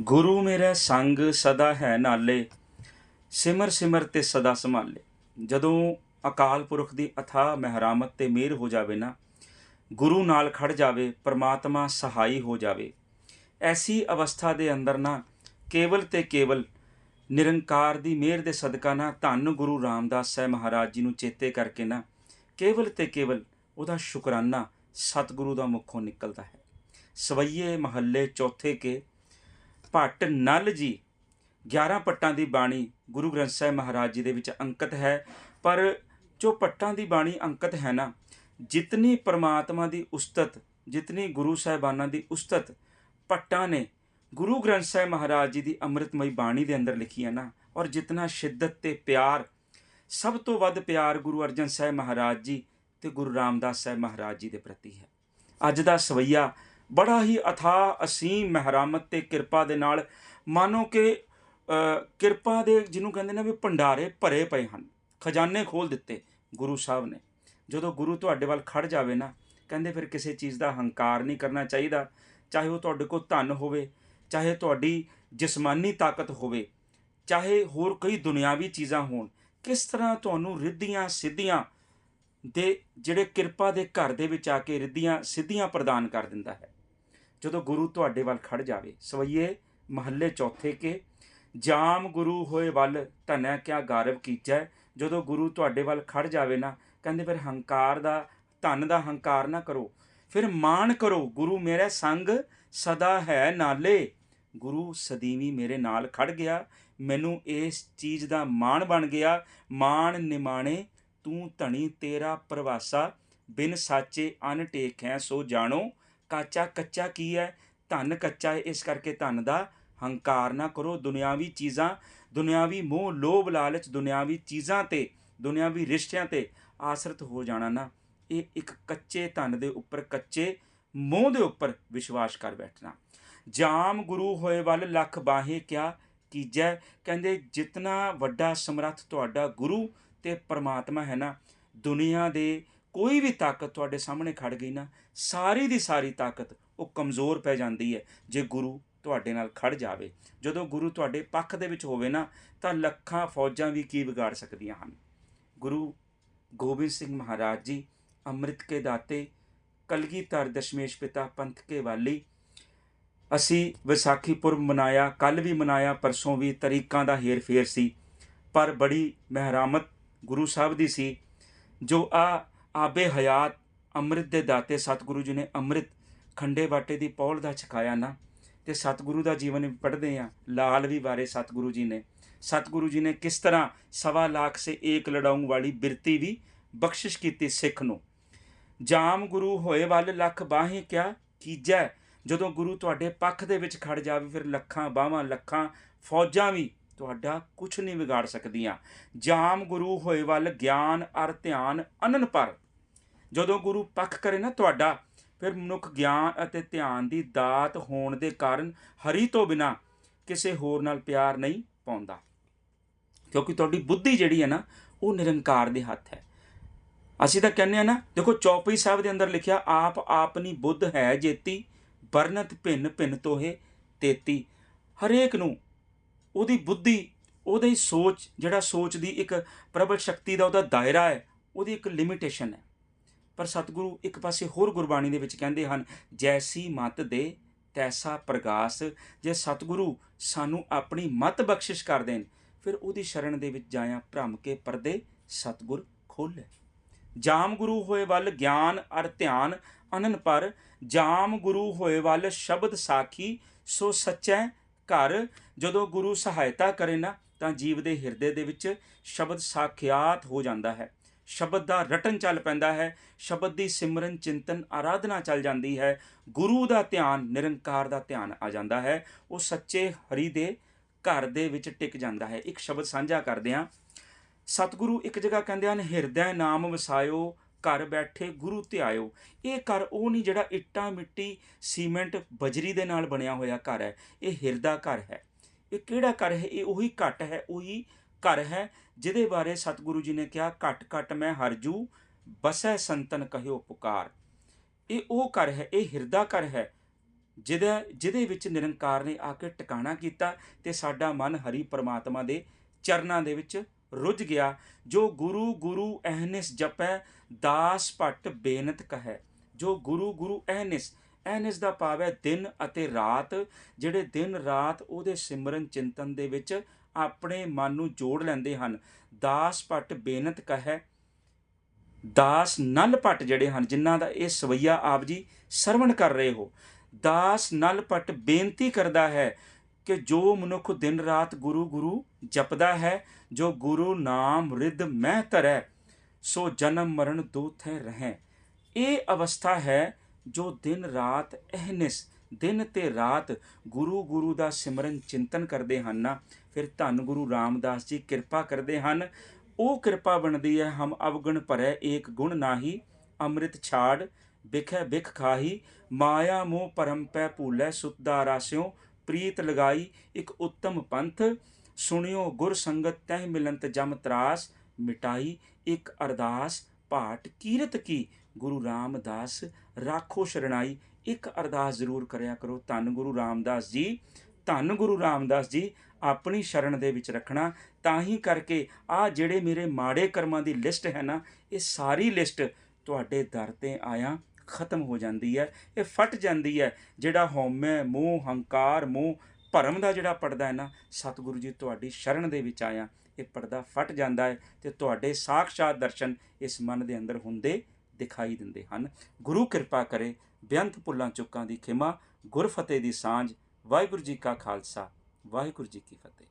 ਗੁਰੂ ਮੇਰਾ ਸੰਗ ਸਦਾ ਹੈ ਨਾਲੇ, ਸਿਮਰ ਸਿਮਰ ਤੇ ਸਦਾ ਸੰਭਾਲੇ। ਜਦੋਂ ਅਕਾਲ ਪੁਰਖ ਦੀ ਅਥਾਹ ਮਹਿਰਾਮਤ ਤੇ ਮਿਹਰ ਹੋ ਜਾਵੇ ਨਾ, ਗੁਰੂ ਨਾਲ ਖੜ ਜਾਵੇ, ਪਰਮਾਤਮਾ ਸਹਾਈ ਹੋ ਜਾਵੇ। ਐਸੀ ਅਵਸਥਾ ਦੇ ਅੰਦਰ ਨਾ, ਕੇਵਲ ਤੇ ਕੇਵਲ ਨਿਰੰਕਾਰ ਦੀ ਮਿਹਰ ਦੇ ਸਦਕਾ ਨਾ, ਧੰਨ ਗੁਰੂ ਰਾਮਦਾਸ ਸਾਹਿਬ ਮਹਾਰਾਜ ਜੀ ਨੂੰ ਚੇਤੇ ਕਰਕੇ ਨਾ, ਕੇਵਲ ਤੇ ਕੇਵਲ ਉਹਦਾ ਸ਼ੁਕਰਾਨਾ ਸਤਿਗੁਰੂ ਦਾ ਮੁਖੋਂ ਨਿਕਲਦਾ ਹੈ। ਸਵਈਏ ਮਹੱਲੇ ਚੌਥੇ ਕੇ ਭੱਟ ਨਲ ਜੀ 11 ਪੱਟਾਂ ਦੀ ਬਾਣੀ ਗੁਰੂ ਗ੍ਰੰਥ ਸਾਹਿਬ ਮਹਾਰਾਜ ਜੀ ਦੇ ਵਿੱਚ ਅੰਕਿਤ ਹੈ। ਪਰ ਜੋ ਪੱਟਾਂ ਦੀ ਬਾਣੀ ਅੰਕਿਤ ਹੈ ਨਾ, ਜਿਤਨੀ ਪ੍ਰਮਾਤਮਾ ਦੀ ਉਸਤਤ, ਜਿਤਨੀ ਗੁਰੂ ਸਾਹਿਬਾਨਾਂ ਦੀ ਉਸਤਤ ਪੱਟਾਂ ਨੇ ਗੁਰੂ ਗ੍ਰੰਥ ਸਾਹਿਬ ਮਹਾਰਾਜ ਜੀ ਦੀ ਅੰਮ੍ਰਿਤਮਈ ਬਾਣੀ ਦੇ ਅੰਦਰ ਲਿਖੀ ਹੈ ਨਾ, ਔਰ ਜਿਤਨਾ ਸ਼ਿੱਦਤ ਤੇ ਪਿਆਰ, ਸਭ ਤੋਂ ਵੱਧ ਪਿਆਰ ਗੁਰੂ ਅਰਜਨ ਸਾਹਿਬ ਮਹਾਰਾਜ ਜੀ ਤੇ ਗੁਰੂ ਰਾਮਦਾਸ ਸਾਹਿਬ ਮਹਾਰਾਜ ਜੀ ਦੇ ਪ੍ਰਤੀ ਹੈ। ਅੱਜ ਦਾ ਸਵਈਆ ਬੜਾ ਹੀ ਅਥਾਹ, ਅਸੀਮ ਮਹਿਰਾਮਤ ਤੇ ਕਿਰਪਾ ਦੇ ਨਾਲ ਮਾਨੋ ਕਿ ਕਿਰਪਾ ਦੇ ਜਿਹਨੂੰ ਕਹਿੰਦੇ ਨੇ ਵੀ ਭੰਡਾਰੇ ਭਰੇ ਪਏ ਹਨ। ਖਜ਼ਾਨੇ ਖੋਲ ਦਿੱਤੇ ਗੁਰੂ ਸਾਹਿਬ ਨੇ। ਜਦੋਂ ਗੁਰੂ ਤੁਹਾਡੇ ਵੱਲ ਖੜ ਜਾਵੇ ਨਾ, ਕਹਿੰਦੇ ਫਿਰ ਕਿਸੇ ਚੀਜ਼ ਦਾ ਹੰਕਾਰ ਨਹੀਂ ਕਰਨਾ ਚਾਹੀਦਾ। ਚਾਹੇ ਉਹ ਤੁਹਾਡੇ ਕੋਲ ਧਨ ਹੋਵੇ, ਚਾਹੇ ਤੁਹਾਡੀ ਜਿਸਮਾਨੀ ਤਾਕਤ ਹੋਵੇ, ਚਾਹੇ ਹੋਰ ਕਈ ਦੁਨਿਆਵੀ ਚੀਜ਼ਾਂ ਹੋਣ, ਕਿਸ ਤਰ੍ਹਾਂ ਤੁਹਾਨੂੰ ਰਿੱਧੀਆਂ ਸਿੱਧੀਆਂ ਦੇ ਜਿਹੜੇ ਕਿਰਪਾ ਦੇ ਘਰ ਦੇ ਵਿੱਚ ਆ ਕੇ ਰਿੱਧੀਆਂ ਸਿੱਧੀਆਂ ਪ੍ਰਦਾਨ ਕਰ ਦਿੰਦਾ ਹੈ। ਜਦੋਂ ਗੁਰੂ ਤੁਹਾਡੇ ਵੱਲ ਖੜ ਜਾਵੇ, ਸਵਈਏ ਮਹੱਲੇ ਚੌਥੇ ਕੇ, ਜਾਮ ਗੁਰੂ ਹੋਏ ਵੱਲ, ਧਨੈ ਕਿਆ ਗਾਰਵ ਕੀਚੈ। ਜਦੋਂ ਗੁਰੂ ਤੁਹਾਡੇ ਵੱਲ ਖੜ ਜਾਵੇ ਨਾ, ਕਹਿੰਦੇ ਫਿਰ ਹੰਕਾਰ ਦਾ, ਧਨ ਦਾ ਹੰਕਾਰ ਨਾ ਕਰੋ। ਫਿਰ ਮਾਣ ਕਰੋ, ਗੁਰੂ ਮੇਰੇ ਸੰਗ ਸਦਾ ਹੈ ਨਾਲੇ। ਗੁਰੂ ਸਦੀਵੀ ਮੇਰੇ ਨਾਲ ਖੜ ਗਿਆ, ਮੈਨੂੰ ਇਸ ਚੀਜ਼ ਦਾ ਮਾਣ ਬਣ ਗਿਆ। ਮਾਣ ਨਿਮਾਣੇ ਤੂੰ ਧਣੀ ਤੇਰਾ ਪ੍ਰਵਾਸਾ, ਬਿਨ ਸਾਚੇ ਅਨ ਟੇਕ ਹੈ ਸੋ ਜਾਣੋ। ਕਾਚਾ ਕੱਚਾ ਕੀ ਹੈ ਧਨ ਕੱਚਾ ਹੈ ਇਸ ਕਰਕੇ ਧਨ ਦਾ ਹੰਕਾਰ ਨਾ ਕਰੋ। ਦੁਨਿਆਵੀ ਚੀਜ਼ਾਂ, ਦੁਨਿਆਵੀ ਮੋਹ, ਲੋਭ, ਲਾਲਚ ਦੁਨਿਆਵੀ ਚੀਜ਼ਾਂ ਤੇ, ਦੁਨਿਆਵੀ ਰਿਸ਼ਤਿਆਂ ਤੇ ਆਸਰਤ ਹੋ ਜਾਣਾ ਨਾ। ਇਹ ਇੱਕ ਕੱਚੇ ਧਨ ਦੇ ਉੱਪਰ, ਕੱਚੇ ਮੋਹ ਦੇ ਉੱਪਰ ਵਿਸ਼ਵਾਸ ਕਰ ਬੈਠਣਾ। ਜਾਮ ਗੁਰੂ ਹੋਏ ਵੱਲ ਲੱਖ ਬਾਹੇ ਕਿਆ ਕੀਜੈ? ਕਹਿੰਦੇ, ਜਿਤਨਾ ਵੱਡਾ ਸਮਰੱਥ ਤੁਹਾਡਾ ਗੁਰੂ ਤੇ ਪ੍ਰਮਾਤਮਾ ਹੈ ਨਾ, ਦੁਨੀਆ ਦੇ ਕੋਈ ਵੀ ਤਾਕਤ ਤੁਹਾਡੇ ਸਾਹਮਣੇ ਖੜ ਗਈ ਨਾ, ਸਾਰੀ ਦੀ ਸਾਰੀ ਤਾਕਤ ਉਹ ਕਮਜ਼ੋਰ ਪੈ ਜਾਂਦੀ ਹੈ, ਜੇ ਗੁਰੂ ਤੁਹਾਡੇ ਨਾਲ ਖੜ ਜਾਵੇ। ਜਦੋਂ ਗੁਰੂ ਤੁਹਾਡੇ ਪੱਖ ਦੇ ਵਿੱਚ ਹੋਵੇ ਨਾ, ਤਾਂ ਲੱਖਾਂ ਫੌਜਾਂ ਵੀ ਕੀ ਵਿਗਾੜ ਸਕਦੀਆਂ ਹਨ। ਗੁਰੂ ਗੋਬਿੰਦ ਸਿੰਘ ਮਹਾਰਾਜ ਜੀ, ਅੰਮ੍ਰਿਤ ਕੇ ਦਾਤੇ, ਕਲਗੀਧਰ ਦਸ਼ਮੇਸ਼ ਪਿਤਾ ਪੰਥ ਕੇ ਵਾਲੀ, ਅਸੀਂ ਵਿਸਾਖੀ ਪੁਰਬ ਮਨਾਇਆ ਕੱਲ ਵੀ ਮਨਾਇਆ, ਪਰਸੋਂ ਵੀ ਤਰੀਕਾਂ ਦਾ ਹੇਰ ਫੇਰ ਸੀ, ਪਰ ਬੜੀ ਮਹਿਰਾਮਤ ਗੁਰੂ ਸਾਹਿਬ ਦੀ ਸੀ, ਜੋ ਆ ਆਬੇ ਹਯਾਤ ਅੰਮ੍ਰਿਤ ਦੇ ਦਾਤੇ ਸਤਿਗੁਰੂ ਜੀ ਨੇ ਅੰਮ੍ਰਿਤ ਖੰਡੇ ਬਾਟੇ ਦੀ ਪੌਲ ਦਾ ਛਕਾਇਆ ਨਾ, ਤੇ ਸਤਿਗੁਰੂ ਦਾ ਜੀਵਨ ਵੀ ਪੜ੍ਹਦੇ ਆ, ਲਾਲ ਵੀ ਬਾਰੇ ਸਤਿਗੁਰੂ ਜੀ ਨੇ। ਸਤਿਗੁਰੂ ਜੀ ਨੇ ਕਿਸ ਤਰ੍ਹਾਂ ਸਵਾ ਲੱਖ ਸੇ ਏਕ ਲੜਾਉਂ ਵਾਲੀ ਬਿਰਤੀ ਵੀ ਬਖਸ਼ਿਸ਼ ਕੀਤੀ ਸਿੱਖ ਨੂੰ। ਜਾਮ ਗੁਰੂ ਹੋਏ ਵੱਲ ਲੱਖ ਬਾਹੇ ਕਿਆ ਕੀਜੈ, ਜਦੋਂ ਗੁਰੂ ਤੁਹਾਡੇ ਪੱਖ ਦੇ ਵਿੱਚ ਖੜ ਜਾਵੇ, ਫਿਰ ਲੱਖਾਂ ਬਾਹਾਂ ਲੱਖਾਂ ਫੌਜਾਂ ਵੀ ਤੁਹਾਡਾ ਕੁਝ ਨਹੀਂ ਵਿਗਾੜ ਸਕਦੀਆਂ। ਜਾਮ ਗੁਰੂ ਹੋਏ ਵੱਲ ਗਿਆਨ ਅਰ ਧਿਆਨ ਅਨਨ ਪਰ। ਜਦੋਂ ਗੁਰੂ ਪੱਖ ਕਰੇ ਨਾ ਤੁਹਾਡਾ, ਫਿਰ ਮਨੁੱਖ ਗਿਆਨ ਅਤੇ ਧਿਆਨ ਦੀ ਦਾਤ ਹੋਣ ਦੇ ਕਾਰਨ ਹਰੀ ਤੋਂ ਬਿਨਾ ਕਿਸੇ ਹੋਰ ਨਾਲ ਪਿਆਰ ਨਹੀਂ ਪਾਉਂਦਾ। ਕਿਉਂਕਿ ਤੁਹਾਡੀ ਬੁੱਧੀ ਜਿਹੜੀ ਹੈ ਨਾ, ਉਹ ਨਿਰੰਕਾਰ ਦੇ ਹੱਥ ਹੈ। ਅਸੀਂ ਤਾਂ ਕਹਿੰਦੇ ਆ ਨਾ, ਦੇਖੋ ਚੌਪਈ ਸਾਹਿਬ ਦੇ ਅੰਦਰ ਲਿਖਿਆ, ਆਪ ਆਪਨੀ ਬੁੱਧ ਹੈ ਜੇਤੀ, ਵਰਨਤ ਭਿੰਨ ਭਿੰਨ ਤੋਹੇ ਤੇਤੀ। ਹਰੇਕ ਨੂੰ ਉਹਦੀ ਬੁੱਧੀ, ਉਹਦੀ ਸੋਚ, ਜਿਹੜਾ ਸੋਚ ਦੀ ਇੱਕ ਪ੍ਰਬਲ ਸ਼ਕਤੀ ਦਾ ਉਹਦਾ ਦਾਇਰਾ ਹੈ, ਉਹਦੀ ਇੱਕ ਲਿਮਿਟੇਸ਼ਨ ਹੈ। ਪਰ ਸਤਿਗੁਰੂ ਇੱਕ ਪਾਸੇ ਹੋਰ ਗੁਰਬਾਣੀ ਦੇ ਵਿੱਚ ਕਹਿੰਦੇ ਹਨ, ਜੈਸੀ ਮਤ ਦੇ, ਤੈਸਾ ਪ੍ਰਗਾਸ। ਜੇ ਸਤਿਗੁਰੂ ਸਾਨੂੰ ਆਪਣੀ ਮਤ ਬਖਸ਼ਿਸ਼ ਕਰ ਦੇਣ, ਫਿਰ ਉਹਦੀ ਸ਼ਰਨ ਦੇ ਵਿੱਚ ਜਾਇਆ ਭ੍ਰਮ ਕੇ ਪਰਦੇ ਸਤਿਗੁਰ ਖੋਲੇ ਜਾਮ ਗੁਰੂ ਹੋਏ ਵੱਲ ਗਿਆਨ ਅਰ ਧਿਆਨ, ਅਨਨ ਪਰ ਜਾਮ ਗੁਰੂ ਹੋਏ ਵੱਲ ਸ਼ਬਦ ਸਾਖੀ, ਸੋ ਸੱਚੈ ਘਰ ਜਦੋਂ ਗੁਰੂ ਸਹਾਇਤਾ ਕਰੇ ਨਾ, ਤਾਂ ਜੀਵ ਦੇ ਹਿਰਦੇ ਦੇ ਵਿੱਚ ਸ਼ਬਦ ਸਾਖਿਆਤ ਹੋ ਜਾਂਦਾ ਹੈ। ਸ਼ਬਦ ਦਾ ਰਟਨ ਚੱਲ ਪੈਂਦਾ ਹੈ, ਸ਼ਬਦ ਦੀ ਸਿਮਰਨ, ਚਿੰਤਨ, ਆਰਾਧਨਾ ਚੱਲ ਜਾਂਦੀ ਹੈ। ਗੁਰੂ ਦਾ ਧਿਆਨ, ਨਿਰੰਕਾਰ ਦਾ ਧਿਆਨ ਆ ਜਾਂਦਾ ਹੈ। ਉਹ ਸੱਚੇ ਹਰੀ ਦੇ ਘਰ ਦੇ ਵਿੱਚ ਟਿਕ ਜਾਂਦਾ ਹੈ। ਇੱਕ ਸ਼ਬਦ ਸਾਂਝਾ ਕਰਦੇ ਹਾਂ। ਸਤਿਗੁਰੂ ਇੱਕ ਜਗ੍ਹਾ ਕਹਿੰਦੇ ਹਨ, ਹਿਰਦੈ ਨਾਮ ਵਸਾਇਓ ਘਰ ਬੈਠੇ ਗੁਰੂ ਧਿਆਇਓ ਇਹ ਘਰ ਉਹ ਨਹੀਂ ਜਿਹੜਾ ਇੱਟਾਂ, ਮਿੱਟੀ, ਸੀਮੈਂਟ, ਬਜਰੀ ਦੇ ਨਾਲ ਬਣਿਆ ਹੋਇਆ ਘਰ ਹੈ। ਇਹ ਹਿਰਦਾ ਘਰ ਹੈ। ਇਹ ਕਿਹੜਾ ਘਰ ਹੈ? ਇਹ ਉਹੀ ਘਟ ਹੈ, ਉਹੀ ਘਰ ਹੈ ਜਿਹਦੇ ਬਾਰੇ ਸਤਿਗੁਰੂ ਜੀ ਨੇ ਕਿਹਾ, ਘਟ ਘਟ ਮੈਂ ਹਰਜੂ ਬਸੈ ਸੰਤਨ ਕਹਿਓ ਪੁਕਾਰ। ਇਹ ਉਹ ਘਰ ਹੈ, ਇਹ ਹਿਰਦਾ ਘਰ ਹੈ ਜਿਹਦਾ, ਜਿਹਦੇ ਵਿੱਚ ਨਿਰੰਕਾਰ ਨੇ ਆ ਕੇ ਟਿਕਾਣਾ ਕੀਤਾ ਤੇ ਸਾਡਾ ਮਨ ਹਰੀ ਪਰਮਾਤਮਾ ਦੇ ਚਰਨਾਂ ਦੇ ਵਿੱਚ ਰੁੱਝ ਗਿਆ, ਜੋ ਗੁਰੂ ਗੁਰੂ ਅਹਨਿਸ ਜਪੈ, ਦਾਸ ਭਟ ਬੇਨਤ ਕਹੈ। ਜੋ ਗੁਰੂ ਗੁਰੂ ਅਹਨਿਸ ਅਹਨਿਸ ਦਾ ਭਾਵ ਹੈ ਦਿਨ ਅਤੇ ਰਾਤ, ਜਿਹੜੇ ਦਿਨ ਰਾਤ ਉਹਦੇ ਸਿਮਰਨ ਚਿੰਤਨ ਦੇ ਵਿੱਚ ਆਪਣੇ ਮਨ ਨੂੰ ਜੋੜ ਲੈਂਦੇ ਹਨ, ਦਾਸ ਭਟ ਬੇਨਤ ਕਹੈ। ਦਾਸ ਨਲ ਭਟ ਜਿਹੜੇ ਹਨ, ਜਿਨ੍ਹਾਂ ਦਾ ਇਹ ਸਵਈਆ ਆਪ ਜੀ ਸਰਵਣ ਕਰ ਰਹੇ ਹੋ, ਦਾਸ ਨਲ ਭਟ ਬੇਨਤੀ ਕਰਦਾ ਹੈ ਕਿ ਜੋ ਮਨੁੱਖ ਦਿਨ ਰਾਤ ਗੁਰੂ ਗੁਰੂ ਜਪਦਾ ਹੈ, ਜੋ ਗੁਰੂ ਨਾਮ ਰਿੱਧ ਮਹਿ ਧਰੈ, ਸੋ ਜਨਮ ਮਰਨ ਦੋਥੈ ਰਹੈ। ਇਹ ਅਵਸਥਾ ਹੈ ਜੋ ਦਿਨ ਰਾਤ ਅਹਨਿਸ, ਦਿਨ ਤੇ ਰਾਤ ਗੁਰੂ ਗੁਰੂ ਦਾ ਸਿਮਰਨ ਚਿੰਤਨ ਕਰਦੇ ਹਨ ਨਾ। ਫਿਰ ਧੰਨ ਗੁਰੂ ਰਾਮਦਾਸ ਜੀ ਕਿਰਪਾ ਕਰਦੇ ਹਨ। ਉਹ ਕਿਰਪਾ ਬਣਦੀ ਹੈ, ਹਮ ਅਵਗੁਣ ਭਰੈ ਏਕ ਗੁਣ ਨਾਹੀ, ਅੰਮ੍ਰਿਤ ਛਾੜ, ਬਿਖੈ ਬਿਖ ਖਾਹੀ, ਮਾਇਆ ਮੋਹ ਪਰਮ ਪੈ ਭੂਲੈ ਸੁਤਦਾ ਰਾਸਿਓ ਪ੍ਰੀਤ ਲਗਾਈ ਇੱਕ ਉੱਤਮ ਪੰਥ। ਸੁਣਿਓ ਗੁਰ ਸੰਗਤ ਤਹਿ ਮਿਲੰਤ ਜਮ ਤਰਾਸ। ਮਿਟਾਈ ਇੱਕ ਅਰਦਾਸ। ਭਾਟ ਕੀਰਤ ਕੀ? ਗੁਰੂ ਰਾਮਦਾਸ ਰਾਖੋ ਸ਼ਰਣਾਈ। ਇੱਕ ਅਰਦਾਸ ਜ਼ਰੂਰ ਕਰਿਆ ਕਰੋ। ਧੰਨ ਗੁਰੂ ਰਾਮਦਾਸ ਜੀ। ਧੰਨ ਗੁਰੂ ਰਾਮਦਾਸ ਜੀ, ਆਪਣੀ ਸ਼ਰਨ ਦੇ ਵਿੱਚ ਰੱਖਣਾ। ਤਾਂ ਹੀ ਕਰਕੇ ਆ ਜਿਹੜੇ ਮੇਰੇ ਮਾੜੇ ਕਰਮਾਂ ਦੀ ਲਿਸਟ ਹੈ ਨਾ, ਇਹ ਸਾਰੀ ਲਿਸਟ ਤੁਹਾਡੇ ਦਰ ਤੇ ਆਇਆ। ਖਤਮ ਹੋ ਜਾਂਦੀ ਹੈ, ਇਹ ਫਟ ਜਾਂਦੀ ਹੈ। ਜਿਹੜਾ ਹਉਮੈ, ਮੋਹ, ਹੰਕਾਰ, ਮੋਹ, ਭਰਮ ਦਾ ਜਿਹੜਾ ਪਰਦਾ ਹੈ ਨਾ, ਸਤਿਗੁਰੂ ਜੀ ਤੁਹਾਡੀ ਸ਼ਰਨ ਦੇ ਵਿੱਚ ਆਇਆ। ਇਹ ਪਰਦਾ ਫਟ ਜਾਂਦਾ ਹੈ ਤੇ ਤੁਹਾਡੇ ਸਾਖਸ਼ਾਤ ਦਰਸ਼ਨ ਇਸ ਮਨ ਦੇ ਅੰਦਰ ਹੁੰਦੇ ਦਿਖਾਈ ਦਿੰਦੇ ਹਨ। ਗੁਰੂ ਕਿਰਪਾ ਕਰੇ, ਬੇਅੰਤ ਭੁੱਲਾਂ ਚੁੱਕਾਂ ਦੀ ਖਿਮਾ ਗੁਰ ਫਤਿਹ ਦੀ ਸਾਂਝ, ਵਾਹਿਗੁਰੂ ਜੀ ਕਾ ਖਾਲਸਾ, ਵਾਹਿਗੁਰੂ ਜੀ ਕੀ ਫਤਿਹ।